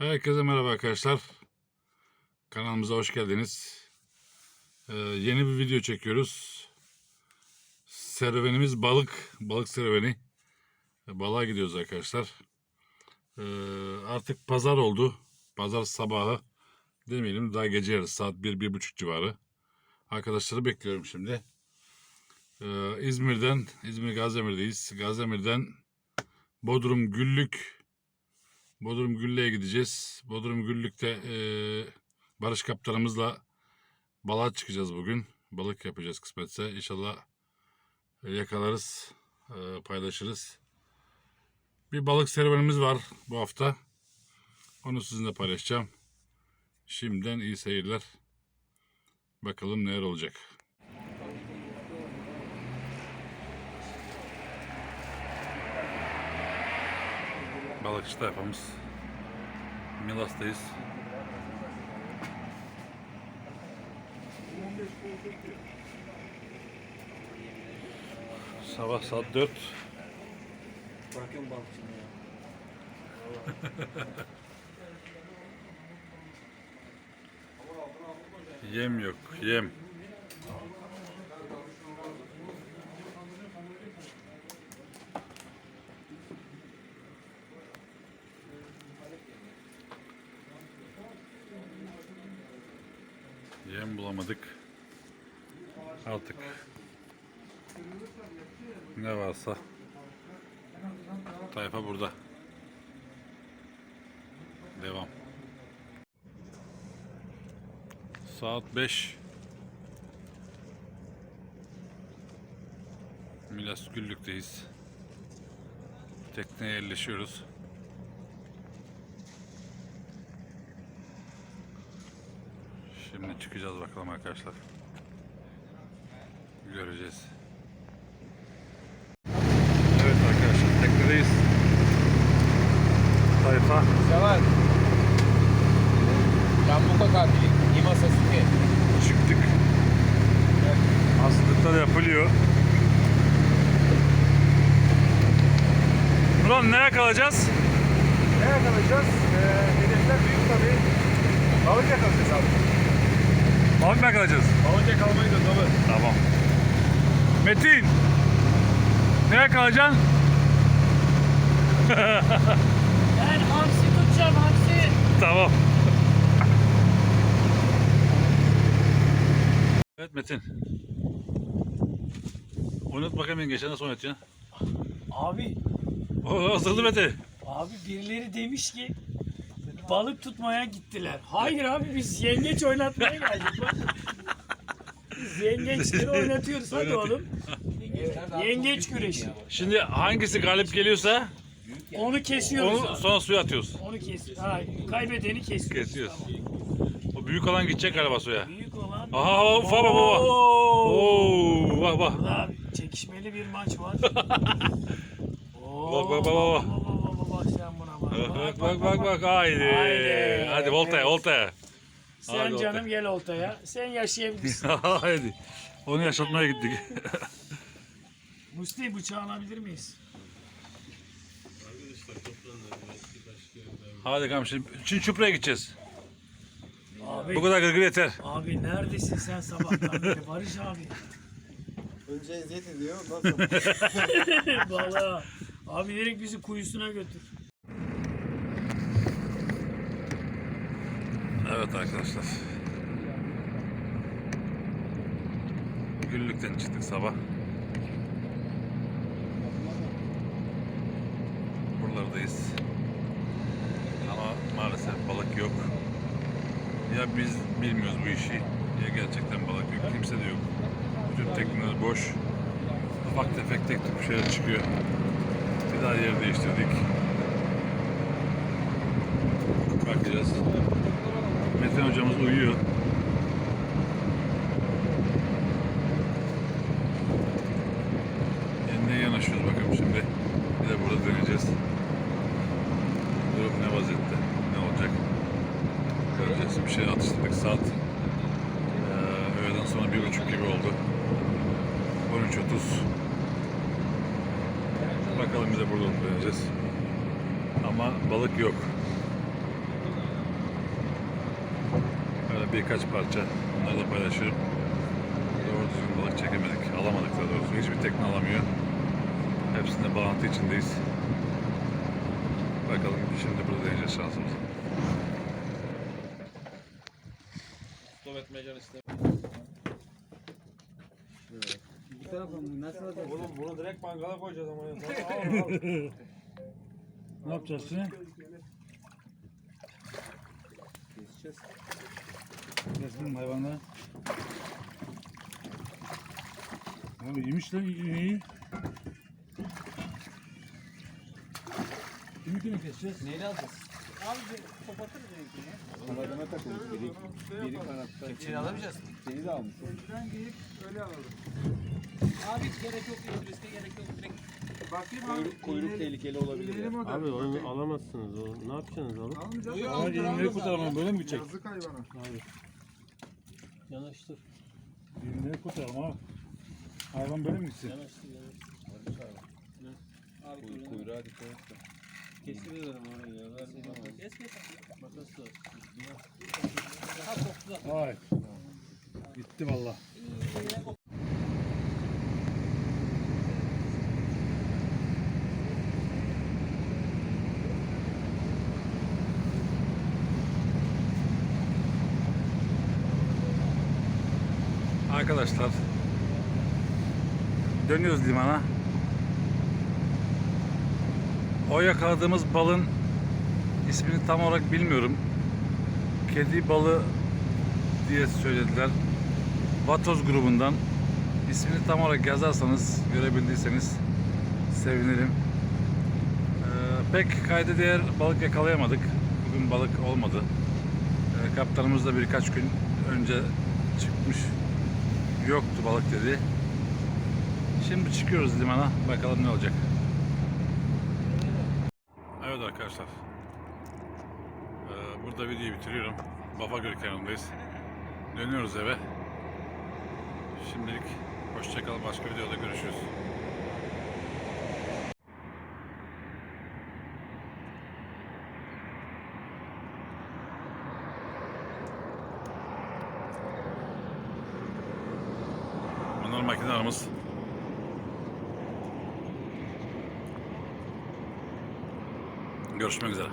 Herkese merhaba arkadaşlar. Kanalımıza hoş geldiniz. Ee, yeni bir video çekiyoruz. Serüvenimiz balık, balık serüveni. Ee, Balığa gidiyoruz arkadaşlar. Ee, artık pazar oldu. Pazar sabahı. Demeyelim daha gece yarısı saat 1-1.30 civarı. Arkadaşları bekliyorum şimdi. Ee, İzmir'den, İzmir Gaziemir'deyiz. Gaziemir'den Bodrum Güllük Bodrum Güllü'ye gideceğiz. Bodrum Güllük'te e, Barış kaptanımızla balığa çıkacağız bugün. Balık yapacağız kısmetse. İnşallah e, yakalarız, e, paylaşırız. Bir balık serüvenimiz var bu hafta. Onu sizinle paylaşacağım. Şimdiden iyi seyirler. Bakalım neler olacak. Balıkçı tayfamız. Milas'tayız. Sabah saat 4. Bırakıyorum balıkçını ya. Yem yok, yem. Yem bulamadık. Artık ne varsa tayfa burada. Devam. Saat 5. Milas Güllük'teyiz. Tekneye yerleşiyoruz. Şimdi çıkacağız bakalım arkadaşlar. Göreceğiz. Evet arkadaşlar teknedeyiz. Tayfa. Seval. Yambuka katili. Lima Sasuke. Çıktık. Hazırlıklar yapılıyor. Ulan neye kalacağız? Ne yakalayacağız? Ee, hedefler büyük tabii. Balık yakalayacağız abi. Balık mı yakalayacağız? Balık yakalamayı da tabii. Tamam. Metin! Neye kalacaksın? Ben hamsi tutacağım hamsi. Tamam. Evet Metin. Oynat bakayım geçen nasıl oynatıyorsun? Abi, O hazırlı Metin. abi birileri demiş ki balık tutmaya gittiler. Hayır abi biz yengeç oynatmaya geldik bak. Biz yengeçleri oynatıyoruz hadi oğlum. Yengeç güreşi. Şimdi hangisi galip geliyorsa Onu kesiyoruz. onu abi. sonra suya atıyoruz. Onu kes. Ha, kaybedeni kesiyoruz. Kesiyoruz. O büyük olan gidecek galiba suya. Büyük olan. Aha ufa baba baba. Oo. Oo, bak bak. Burada çekişmeli bir maç var. Oo, Bak, bak, bak, bak. Bak bak bak bak sen buna bak. Bak bak bak bak haydi. Haydi. Hadi voltaya voltaya. Sen Hadi canım oltaya. gel oltaya. Sen yaşayabilirsin. haydi. Onu yaşatmaya gittik. Musti bıçağı alabilir miyiz? Hadi bakalım şimdi, çupraya gideceğiz. Abi, Bu kadar gırgır yeter. abi neredesin sen sabahtan beri Barış abi? Önce eziyet ediyor. Sonra. Valla. Abi direkt bizi kuyusuna götür. Evet arkadaşlar. Güllükten çıktık sabah. Buralardayız. Ama maalesef balık yok. Ya biz bilmiyoruz bu işi ya gerçekten balık yok. Kimse de yok. Bütün tekneler boş. Ufak tefek tek tük şeyler çıkıyor. Bir daha yer değiştirdik. Bakacağız. Metin hocamız uyuyor. Yeniden yanaşıyoruz bakalım şimdi. Bir de burada döneceğiz. Durum ne vaziyette? Ne olacak? Göreceğiz. Bir şey atıştırdık saat. Ee, öğleden sonra bir buçuk gibi oldu. 13.30 Bakalım bir de burada döneceğiz. Ama balık yok. Birkaç parça. Onları da paylaşıyorum. Doğru düzgün balık çekemedik. Alamadık da doğrusu. Hiçbir tekne alamıyor. Hepsinde bağlantı içindeyiz. Bakalım şimdi burada deneyeceğiz şansımızı. Stop etmeyeceksin işte. Oğlum bunu direkt mangala koyacağız ama ya. Tamam, al, al. Ne yapacağız şimdi? Keseceğiz. Kestim hayvanları. Abi iyiymiş lan iyi. Kimi kimi keseceğiz? Neyle alacağız? Kanadına takılmış. Biri, biri kanatta. Kepçeyi alamayacağız. Seni de almış. Önden giyip öyle alalım. Abi gerek yok. Riske gerek yok. Direkt Bakayım abi. Kuyruk, kuyruk tehlikeli olabilir. Abi onu alamazsınız. O ne yapacaksınız alıp? Almayacağız. Al, Yeni kurtaralım böyle mi gidecek? Yazık hayvana. Yanaştır. Yeni kurtaralım abi. Hayvan böyle mi gitsin? Yanaştır yanaştır. abi Kuy-. Kuyruğa dikkat et. de. Orayı ya. Ver bana. Kes kes. Makas da. Ha koptu da. Ay. Gitti valla. Arkadaşlar dönüyoruz limana. O yakaladığımız balın ismini tam olarak bilmiyorum. Kedi balı diye söylediler. Vatoz grubundan ismini tam olarak yazarsanız görebildiyseniz sevinirim. Ee, pek kayda değer balık yakalayamadık. Bugün balık olmadı. Ee, kaptanımız da birkaç gün önce çıkmış. Yoktu balık dedi. Şimdi çıkıyoruz limana. Bakalım ne olacak. Evet arkadaşlar. Ee, burada videoyu bitiriyorum. Bafagöl kanalındayız. Dönüyoruz eve. Şimdilik hoşçakalın. Başka videoda görüşürüz. Makinelerimiz. Görüşmek üzere.